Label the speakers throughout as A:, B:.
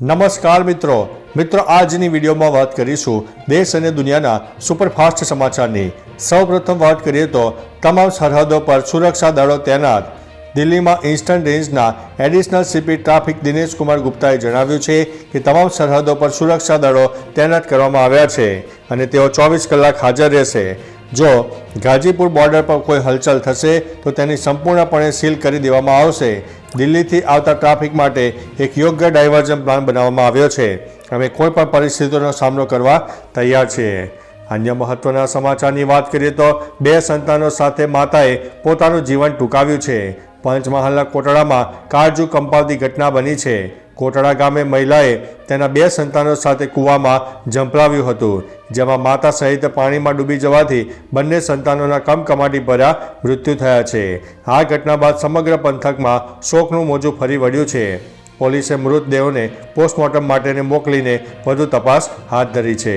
A: નમસ્કાર મિત્રો. મિત્રો, આજની વિડીયોમાં વાત કરીશું દેશ અને દુનિયાના સુપરફાસ્ટ સમાચારની. સૌપ્રથમ વાત કરીએ તો તમામ સરહદો પર સુરક્ષા દળો તૈનાત દિલ્હીમાં ઇન્સ્ટન્ટ રેન્જના additional CP traffic Dinesh Kumar ગુપ્તાએ જણાવ્યું છે કે તમામ સરહદો પર સુરક્ષા દળો તૈનાત કરવામાં આવ્યા છે અને તેઓ ચોવીસ કલાક હાજર રહેશે. જો ગાજીપુર બોર્ડર પર કોઈ હલચલ થશે, તો તેની સંપૂર્ણપણે સીલ કરી દેવામાં આવશે. દિલ્હીથી આવતા ટ્રાફિક માટે એક યોગ્ય ડાયવર્ઝન પ્લાન બનાવવામાં આવ્યો છે. અમે કોઈ પણ પરિસ્થિતિનો સામનો કરવા તૈયાર છીએ. અન્ય મહત્વના સમાચારની વાત કરીએ તો બે સંતાનો સાથે માતાએ પોતાનું જીવન ટૂંકાવ્યું છે. પંચમહાલના કોટડામાં કાળજુ કંપાવતી ઘટના બની છે. કોટડા ગામે મહિલાએ તેના બે સંતાનો સાથે કૂવામાં ઝંપલાવ્યું હતું, જેમાં માતા સહિત પાણીમાં ડૂબી જવાથી બંને સંતાનોના કમકમાટી ભર્યા મૃત્યુ થયા છે. આ ઘટના બાદ સમગ્ર પંથકમાં શોકનું મોજું ફરી વળ્યું છે. પોલીસે મૃતદેહોને પોસ્ટમોર્ટમ માટેને મોકલીને વધુ તપાસ હાથ ધરી છે.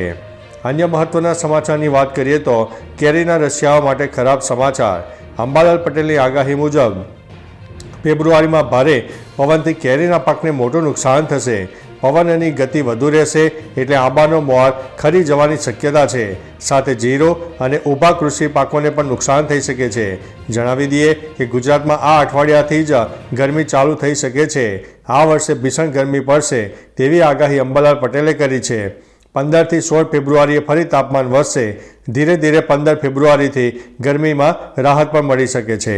A: અન્ય મહત્વના સમાચારની વાત કરીએ તો કેરીના રશિયાઓ માટે ખરાબ સમાચાર. અંબાલાલ પટેલની આગાહી મુજબ ફેબ્રુઆરીમાં ભારે પવનથી કેરીના પાકને મોટું નુકસાન થશે. પવનની ગતિ વધુ રહેશે એટલે આંબાનો મોર ખરી જવાની શક્યતા છે. સાથે જીરો અને ઊભા કૃષિ પાકોને પણ નુકસાન થઈ શકે છે. જણાવી દઈએ કે ગુજરાતમાં આ અઠવાડિયાથી જ ગરમી ચાલુ થઈ શકે છે. આ વર્ષે ભીષણ ગરમી પડશે તેવી આગાહી અંબાલાલ પટેલે કરી છે. પંદરથી સોળ ફેબ્રુઆરીએ ફરી તાપમાન વધશે. ધીરે ધીરે પંદર ફેબ્રુઆરીથી ગરમીમાં રાહત પણ મળી શકે છે.